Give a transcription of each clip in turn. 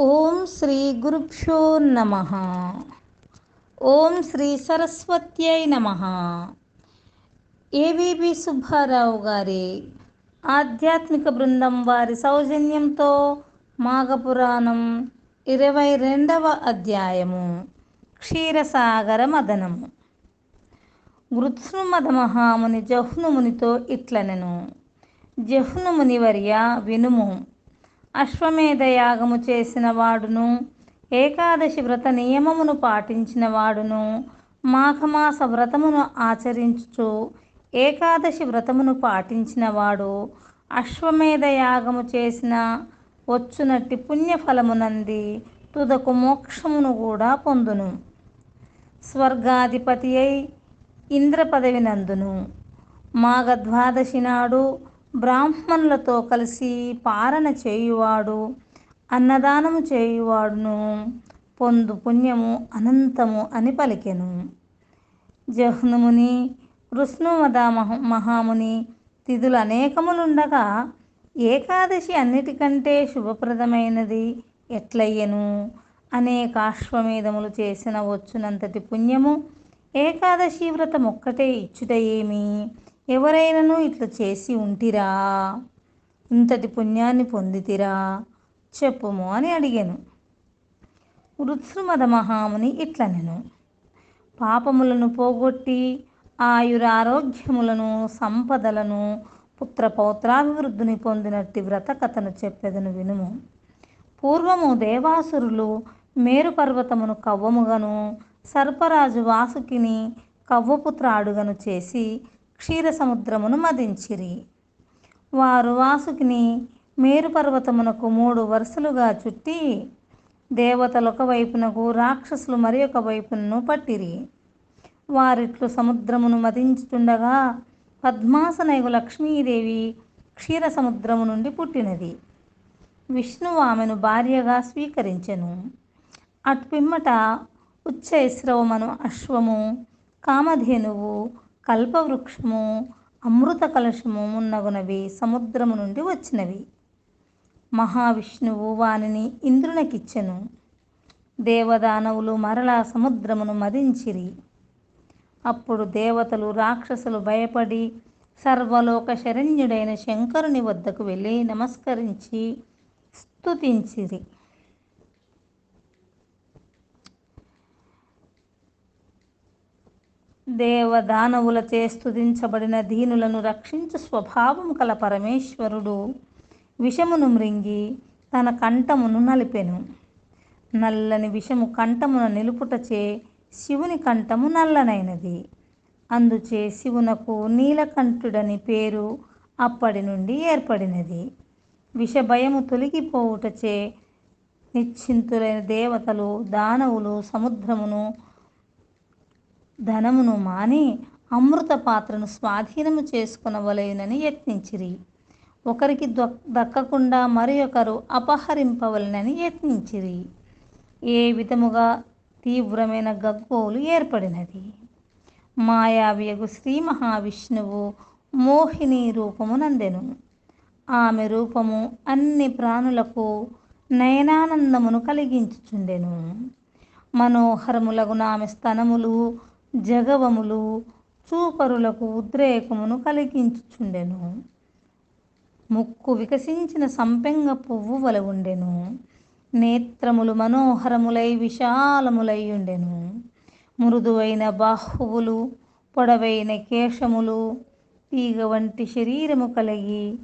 ఓం శ్రీ గురుభ్యో నమ. ఓం శ్రీ సరస్వత్యై నమ. ఏవిబి సుబ్బారావు గారి ఆధ్యాత్మిక బృందం వారి సౌజన్యంతో మాఘపురాణం ఇరవై రెండవ అధ్యాయము క్షీరసాగర మదనము. గృత్సుమద మహాముని జహ్నుమునితో ఇట్లనెను. జహ్నుముని వర్య వినుము. అశ్వమేధ యాగము చేసిన వాడును ఏకాదశి వ్రత నియమమును పాటించిన వాడును మాఘమాస వ్రతమును ఆచరించుచు ఏకాదశి వ్రతమును పాటించినవాడు. అశ్వమేధ యాగము చేసిన వచ్చునట్టి పుణ్యఫలమునంది తుదకు మోక్షమును కూడా పొందును. స్వర్గాధిపతి అయి ఇంద్ర పదవి నందును. మాఘద్వాదశి నాడు బ్రాహ్మణులతో కలిసి పారణ చేయువాడు అన్నదానము చేయువాడును పొందు పుణ్యము అనంతము అని పలికెను. జహ్నుముని కృష్ణుమద మహ మహాముని తిథులు అనేకములుండగా ఏకాదశి అన్నిటికంటే శుభప్రదమైనది ఎట్లయ్యను? అనేక అశ్వమేధములు చేసిన వచ్చునంతటి పుణ్యము ఏకాదశి వ్రతం ఒక్కటే ఇచ్చుట ఏమి ఎవరైనను ఇట్లు చేసి ఉంటిరా? ఇంతటి పుణ్యాన్ని పొందితిరా? చెప్పుము అని అడిగాను. వృత్సుమద మహాముని ఇట్లనెను. పాపములను పోగొట్టి ఆయురారోగ్యములను సంపదలను పుత్రపౌత్రాభివృద్ధిని పొందినట్టు పొందినట్టి వ్రత కథను వినుము. పూర్వము దేవాసురులు మేరు పర్వతమును కవ్వముగను సర్పరాజు వాసుకిని కవ్వపుత్రాడుగను చేసి క్షీర సముద్రమును మదించిరి. వారు వాసుకిని మేరుపర్వతమునకు మూడు వరుసలుగా చుట్టి దేవతలు ఒక వైపునకు రాక్షసులు మరి ఒక వైపును పట్టిరి. వారిట్లు సముద్రమును మదించుతుండగా పద్మాసనయుగు లక్ష్మీదేవి క్షీర సముద్రము నుండి పుట్టినది. విష్ణువు ఆమెను భార్యగా స్వీకరించెను. అటుపిమ్మట ఉచ్చైశ్రవమను అశ్వము కామధేనువు కల్పవృక్షము అమృత కలశము మున్నగునవి సముద్రము నుండి వచ్చినవి. మహావిష్ణువు వానిని ఇంద్రునికిచ్చెను. దేవదానవులు మరలా సముద్రమును మదించిరి. అప్పుడు దేవతలు రాక్షసులు భయపడి సర్వలోక శరణ్యుడైన శంకరుని వద్దకు వెళ్ళి నమస్కరించి స్తుతించిరి. దేవదానవులచే స్థుతించబడిన దీనులను రక్షించు స్వభావం కల పరమేశ్వరుడు. విషమును మృంగి తన కంఠమును నలిపెను. నల్లని విషము కంఠమున నిలుపుటచే శివుని కంఠము నల్లనైనది. అందుచే శివునకు నీలకంఠుడని పేరు అప్పటి నుండి ఏర్పడినది. విషభయము తొలగిపోవుటచే నిశ్చింతులైన దేవతలు దానవులు సముద్రమును ధనమును మాని అమృత పాత్రను స్వాధీనము చేసుకునవలెనని యత్నించిరి. ఒకరికి దక్కకుండా మరి ఒకరు అపహరింపవలనని యత్నించిరి. ఏ విధముగా తీవ్రమైన గగ్గోలు ఏర్పడినది? మాయావ్యగు శ్రీ మహావిష్ణువు మోహిని రూపము నందెను. ఆమె రూపము అన్ని ప్రాణులకు నయనానందమును కలిగించుచుండెను. మనోహరములగున ఆమె స్తనములు జగవములు చూపరులకు ఉద్రేకమును కలిగించుచుండెను. ముక్కు వికసించిన సంపెంగ పువ్వు వల ఉండెను. నేత్రములు మనోహరములై విశాలములై ఉండెను మృదువైన బాహువులు పొడవైన కేశములు తీగ వంటి శరీరము కలిగి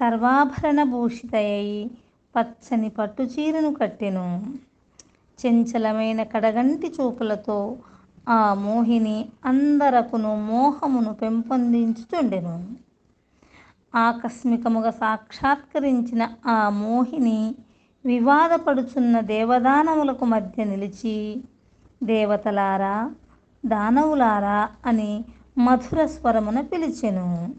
సర్వాభరణ భూషితయ్యి పచ్చని పట్టుచీరను కట్టెను. చెంచలమైన కడగంటి చూపులతో ఆ మోహిని అందరకును మోహమును పెంపొందించుచుండెను. ఆకస్మికముగా సాక్షాత్కరించిన ఆ మోహిని వివాదపడుచున్న దేవదానవులకు మధ్య నిలిచి దేవతలారా దానవులారా అని మధుర స్వరమున పిలిచెను.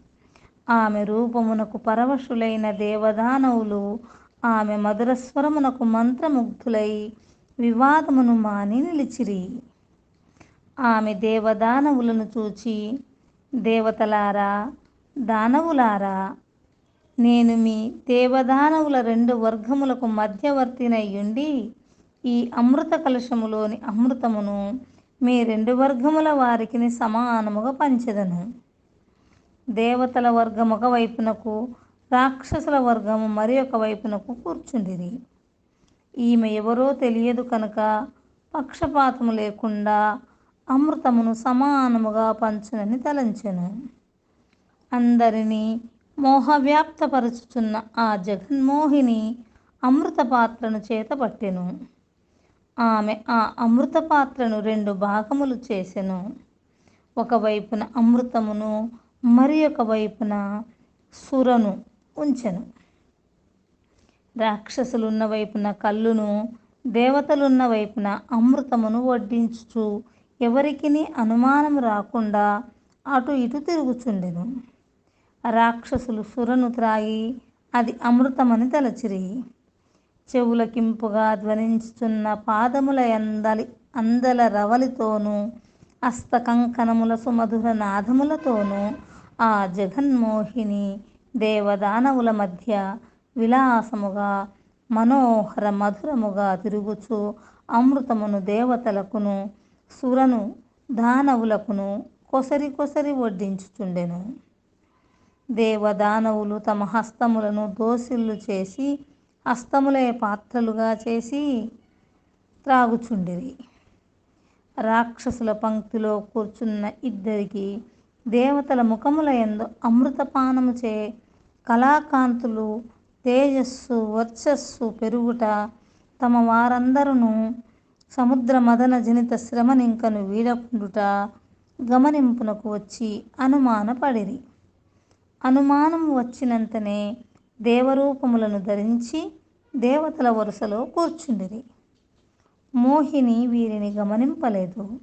ఆమె రూపమునకు పరవశులైన దేవదానవులు ఆమె మధుర స్వరమునకు మంత్రముగ్ధులై వివాదమును మాని నిలిచిరి. ఆమె దేవదానవులను చూచి దేవతలారా దానవులారా నేను మీ దేవదానవుల రెండు వర్గములకు మధ్యవర్తినయ్యుండి ఈ అమృత కలశములోని అమృతమును మీ రెండు వర్గముల వారికి సమానముగా పంచెదను. దేవతల వర్గం ఒక వైపునకు రాక్షసుల వర్గము మరి ఒక వైపునకు కూర్చుండిరి. ఈమె ఎవరో తెలియదు కనుక పక్షపాతము లేకుండా అమృతమును సమానముగా పంచునని తలంచెను. అందరినీ మోహవ్యాప్తపరుచుచున్న ఆ జగన్మోహిని అమృత పాత్రను చేతపట్టెను ఆమె ఆ అమృత పాత్రను రెండు భాగములు చేసెను. ఒకవైపున అమృతమును మరి ఒక వైపున సురను ఉంచెను. రాక్షసులున్న వైపున కళ్ళును దేవతలున్న వైపున అమృతమును వడ్డించుచు ఎవరికిని అనుమానం రాకుండా అటు ఇటు తిరుగుచుండెను. రాక్షసులు సురను త్రాగి అది అమృతమని తలచిరి. చెవులకింపుగా ధ్వనించుచున్న పాదముల ఎందలి అందల రవలితోనూ అస్తకంకణముల సుమధుర నాదములతోనూ ఆ జగన్మోహిని దేవదానవుల మధ్య విలాసముగా మనోహర మధురముగా తిరుగుచు అమృతమును దేవతలకును సురను దానవులకును కొసరి కొసరి వడ్డించుచుండెను. దేవదానవులు తమ హస్తములను దోసిళ్ళు చేసి హస్తములే పాత్రలుగా చేసి త్రాగుచుండిరి. రాక్షసుల పంక్తిలో కూర్చున్న ఇద్దరికి దేవతల ముఖముల ఎందు అమృతపానము చే కళాకాంతులు తేజస్సు వర్చస్సు పెరుగుట తమ వారందరూ సముద్ర మదన జనిత శ్రమనింకను వీడకుండుట గమనింపునకు వచ్చి అనుమానపడిరి. అనుమానం వచ్చినంతనే దేవరూపములను ధరించి దేవతల వరుసలో కూర్చుండిరి. మోహిని వీరిని గమనింపలేదు.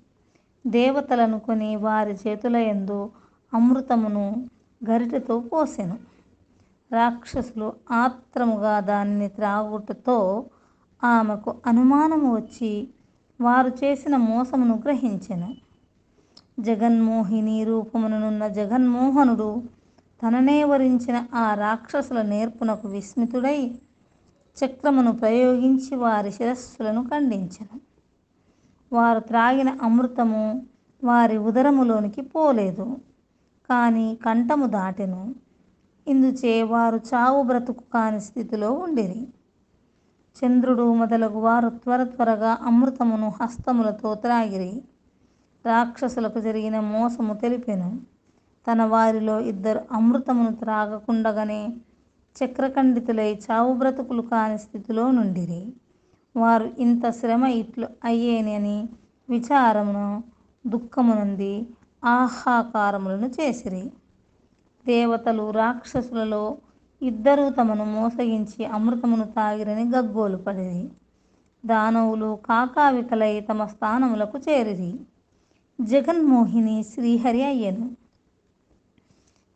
దేవతలను కొని వారి చేతుల ఎందు అమృతమును గరిటతో పోసెను. రాక్షసులు ఆత్రముగా దానిని త్రాగుటతో ఆమెకు అనుమానము వచ్చి వారు చేసిన మోసమును గ్రహించెను. జగన్మోహిని రూపముననున్న జగన్మోహనుడు తననే వరించిన ఆ రాక్షసుల నేర్పునకు విస్మితుడై చక్రమును ప్రయోగించి వారి శిరస్సులను ఖండించెను. వారు త్రాగిన అమృతము వారి ఉదరములోనికి పోలేదు కానీ కంఠము దాటెను. ఇందుచే వారు చావు బ్రతుకు కాని స్థితిలో ఉండిరి. చంద్రుడు మొదలగు వారు త్వర త్వరగా అమృతమును హస్తములతో త్రాగిరి. రాక్షసులకు జరిగిన మోసము తెలిపెను. తన వారిలో ఇద్దరు అమృతమును త్రాగకుండగానే చక్రఖండితులై చావు బ్రతుకులు కాని స్థితిలో నుండిరి. వారు ఇంత శ్రమ ఇట్లు అయ్యేనని విచారమును దుఃఖమునంది ఆహాకారములను చేసిరి. దేవతలు రాక్షసులలో ఇద్దరూ తమను మోసగించి అమృతమును తాగిరని గగ్గోలు పడిరి దానవులు కాకావికలై తమ స్థానములకు చేరిరి. జగన్మోహిని శ్రీహరి అయ్యను.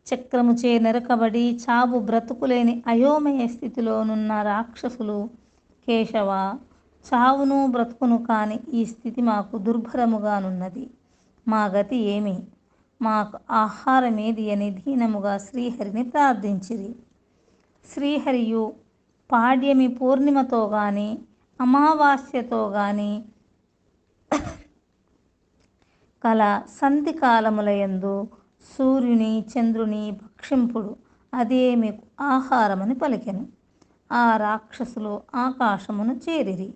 చక్రముచే నెరకబడి చావు బ్రతుకులేని అయోమయ స్థితిలోనున్న రాక్షసులు కేశవ చావును బ్రతుకును కాని ఈ స్థితి మాకు దుర్భరముగానున్నది మా గతి ఏమి? మాకు ఆహారమేది అని దీనముగా శ్రీహరిని ప్రార్థించిరి. శ్రీహరియు పాడ్యమి పూర్ణిమతో గాని అమావాస్యతో గాని కల సంధి కాలములయందు సూర్యుని చంద్రుని భక్షింపుడు. అదే మీకు ఆహారమని పలికెను. ఆ రాక్షసులు ఆకాశమును చేరిరి.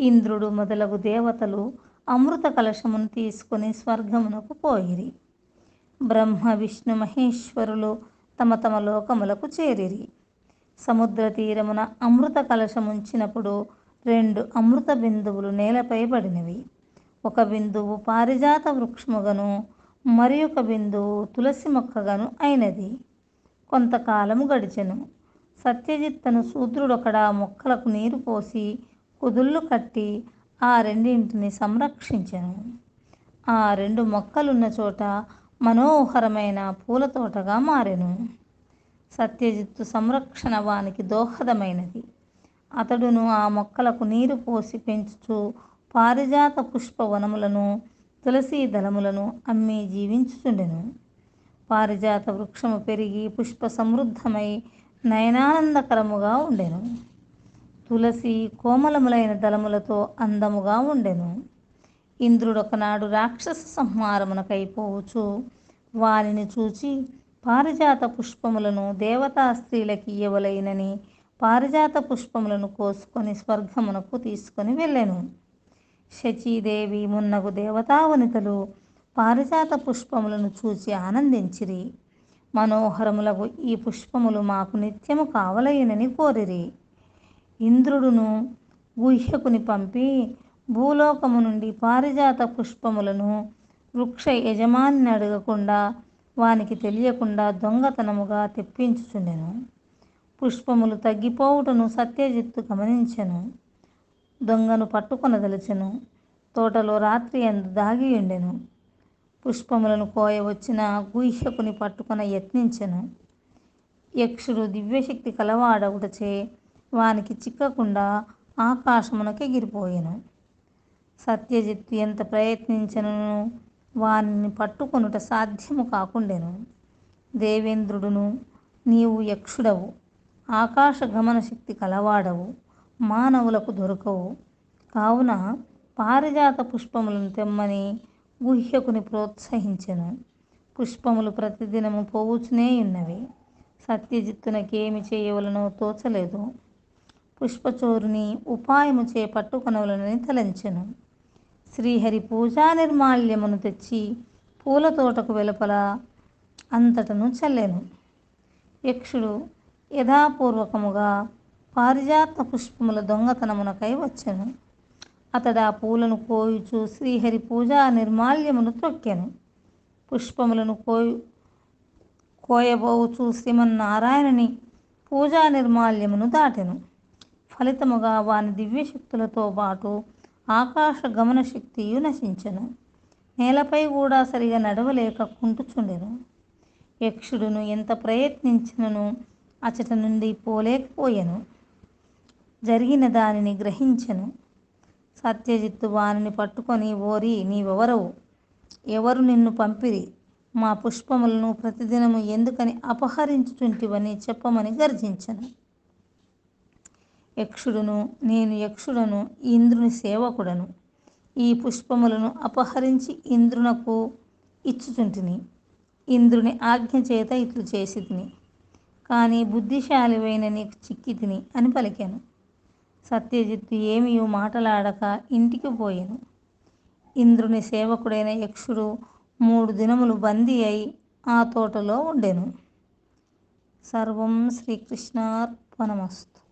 ఇంద్రుడు మొదలగు దేవతలు అమృత కలశమును తీసుకుని స్వర్గమునకు పోయిరి. బ్రహ్మ విష్ణు మహేశ్వరులు తమ తమ లోకములకు చేరిరి. సముద్ర తీరమున అమృత కలశముంచినప్పుడు రెండు అమృత బిందువులు నేలపై పడినవి. ఒక బిందువు పారిజాత వృక్షముగను మరి ఒక బిందువు తులసి మొక్కగాను అయినది. కొంతకాలము గడిచెను. సత్యజిత్తను శూద్రుడొకడా మొక్కలకు నీరు పోసి కుదుళ్ళు కట్టి ఆ రెండింటిని సంరక్షించెను. ఆ రెండు మొక్కలున్న చోట మనోహరమైన పూల తోటగా మారెను. సత్యజిత్తు సంరక్షణ వానికి దోహదమైనది. అతడును ఆ మొక్కలకు నీరు పోసి పెంచుచు పారిజాత పుష్పవనములను తులసీ దళములను అమ్మి జీవించుచుండెను. పారిజాత వృక్షము పెరిగి పుష్ప సమృద్ధమై నయనానందకరముగా ఉండెను. తులసి కోమలములైన దళములతో అందముగా ఉండెను. ఇంద్రుడు ఒకనాడు రాక్షస సంహారమునకై వారిని చూచి పారిజాత పుష్పములను దేవతా స్త్రీలకి ఇవ్వలైనని పారిజాత పుష్పములను కోసుకొని స్వర్గమునకు తీసుకొని వెళ్ళెను. శచీదేవి మున్నగు దేవతావనితలు పారిజాత పుష్పములను చూచి ఆనందించిరి. మనోహరములకు ఈ పుష్పములు మాకు నిత్యము కావలయనని కోరిరి. ఇంద్రుడును గుహ్యకుని పంపి భూలోకము నుండి పారిజాత పుష్పములను వృక్ష యజమాని అడగకుండా వానికి తెలియకుండా దొంగతనముగా తెప్పించుచుండెను. పుష్పములు తగ్గిపోవుటను సత్యజిత్తు గమనించెను. దొంగను పట్టుకొనదలచెను. తోటలో రాత్రి ఎందు దాగి ఉండెను పుష్పములను కోయవచ్చిన గుహ్యకుని పట్టుకొన యత్నించెను. యక్షుడు దివ్యశక్తి కలవాడవుటచే వానికి చిక్కకుండా ఆకాశమునకెగిరిపోయెను. సత్యజిత్తు ఎంత ప్రయత్నించను వానిని పట్టుకొనుట సాధ్యము కాకుండెను. దేవేంద్రుడును నీవు యక్షుడవు ఆకాశ గమన శక్తి కలవాడవు మానవులకు దొరకవు. కావున పారిజాత పుష్పములను తెమ్మని గుహ్యకుని ప్రోత్సహించెను. పుష్పములు ప్రతిదినము పోవుచునే ఉన్నవి. సత్యజిత్తునకేమి చేయవలనో తోచలేదు. పుష్పచోరుని ఉపాయము చే పట్టుకొనవలనని తలంచెను. శ్రీహరి పూజా నిర్మాల్యమును తెచ్చి పూల తోటకు వెలుపల అంతటను చల్లెను. యక్షుడు యథాపూర్వకముగా పారిజాత పుష్పముల దొంగతనమునకై వచ్చెను. అతడు ఆ పూలను కోయుచు శ్రీహరి పూజా నిర్మాల్యమును తొక్కెను. పుష్పములను కోయు కోయబోచు శ్రీమన్నారాయణని పూజా నిర్మాల్యమును దాటెను. ఫలితముగా వాని దివ్యశక్తులతో పాటు ఆకాశ గమన శక్తియు నశించెను. నేలపై కూడా సరిగా నడవలేక కుంటుచుండెను. యక్షుడును ఎంత ప్రయత్నించినను అచట నుండి పోలేకపోయెను. జరిగిన దానిని గ్రహించెను. సత్యజిత్తు వానిని పట్టుకొని ఓరి నీవెవరవు? ఎవరు నిన్ను పంపిరి? మా పుష్పములను ప్రతిదినము ఎందుకని అపహరించుచుంటివని చెప్పమని గర్జించను. యక్షుడును నేను యక్షుడను ఇంద్రుని సేవకుడను. ఈ పుష్పములను అపహరించి ఇంద్రునకు ఇచ్చుచుంటిని. ఇంద్రుని ఆజ్ఞ చేత ఇట్లు చేసి తిని కానీ బుద్ధిశాలివైన నీకు చిక్కి తిని అని పలికాను. సత్యజిత్తు ఏమియో మాటలాడక ఇంటికి పోయాను. ఇంద్రుని సేవకుడైన యక్షుడు మూడు దినములు బందీ అయి ఆ తోటలో ఉండెను. సర్వం శ్రీకృష్ణార్పణమస్తు.